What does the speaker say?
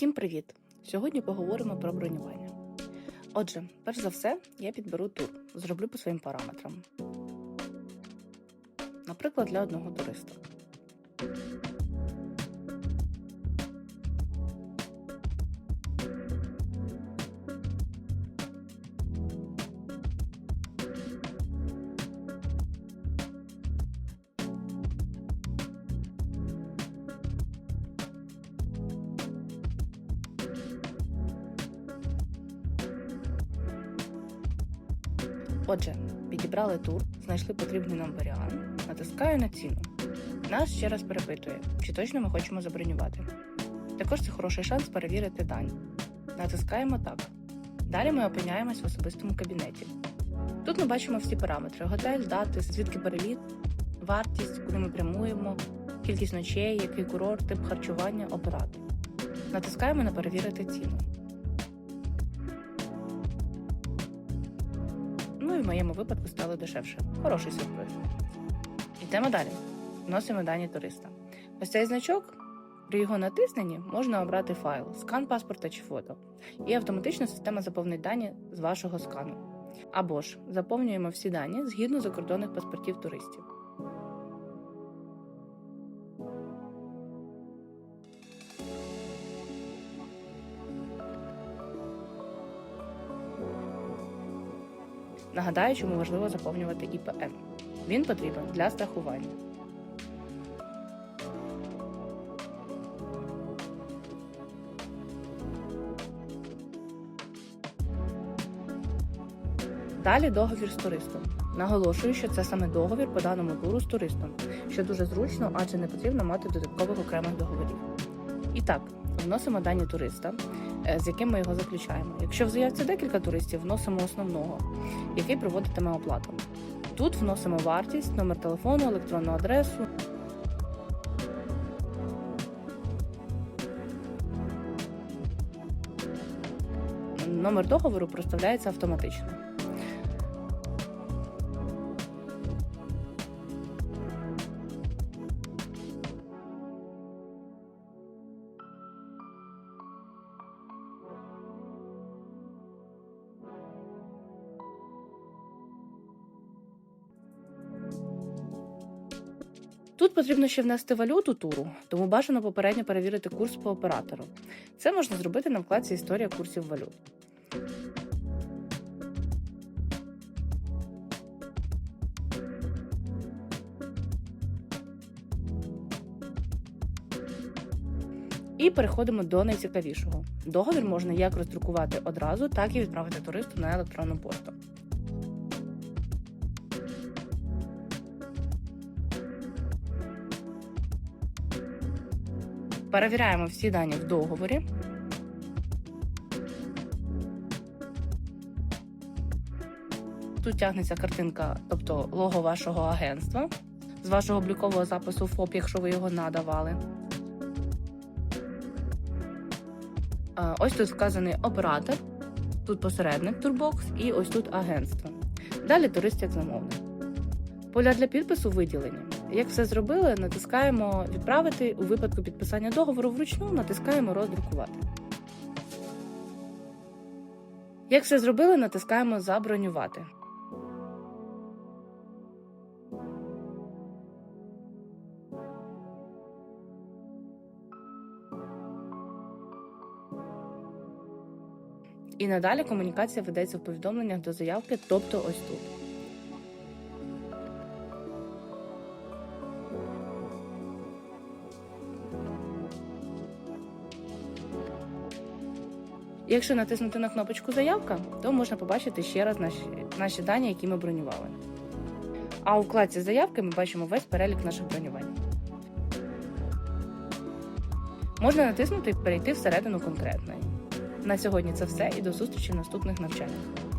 Всім привіт! Сьогодні поговоримо про бронювання. Отже, перш за все, я підберу тур, зроблю по своїм параметрам. Наприклад, для одного туриста. Отже, підібрали тур, знайшли потрібний нам варіант, натискаю на ціну. Нас ще раз перепитує, чи точно ми хочемо забронювати. Також це хороший шанс перевірити дані. Натискаємо так. Далі ми опиняємось в особистому кабінеті. Тут ми бачимо всі параметри: готель, дати, звідки переліт, вартість, куди ми прямуємо, кількість ночей, який курорт, тип харчування, оператор. Натискаємо на перевірити ціну. В моєму випадку стало дешевше. Хороший сюрприз. Йдемо далі. Вносимо дані туриста. Ось цей значок. При його натисненні можна обрати файл, скан паспорта чи фото, і автоматично система заповнить дані з вашого скану. Або ж заповнюємо всі дані згідно закордонних паспортів туристів. Нагадаю, чому важливо заповнювати ІПН. Він потрібен для страхування. Далі договір з туристом. Наголошую, що це саме договір по даному туру з туристом, що дуже зручно, адже не потрібно мати додаткових окремих договорів. І так, вносимо дані туриста, е, з яким ми його заключаємо. Якщо в заявці декілька туристів, вносимо основного, який проводитиме оплату. Тут вносимо вартість, номер телефону, електронну адресу. Номер договору проставляється автоматично. Тут потрібно ще внести валюту туру, тому бажано попередньо перевірити курс по оператору. Це можна зробити на вкладці Історія курсів валют. І переходимо до найцікавішого. Договір можна як роздрукувати одразу, так і відправити туристу на електронну пошту. Перевіряємо всі дані в договорі. Тут тягнеться картинка, тобто лого вашого агентства з вашого облікового запису ФОП, якщо ви його надавали. Ось тут вказаний оператор, тут посередник Турбокс і ось тут агентство. Далі турист як замовник. Поля для підпису виділені. Як все зробили, натискаємо відправити у випадку підписання договору вручну, натискаємо роздрукувати. Як все зробили, натискаємо забронювати. І надалі комунікація ведеться в повідомленнях до заявки, тобто ось тут. Якщо натиснути на кнопочку Заявка, то можна побачити ще раз наші, наші дані, які ми бронювали. А у вкладці заявки ми бачимо весь перелік наших бронювань. Можна натиснути і перейти всередину конкретної. На сьогодні це все і до зустрічі в наступних навчаннях.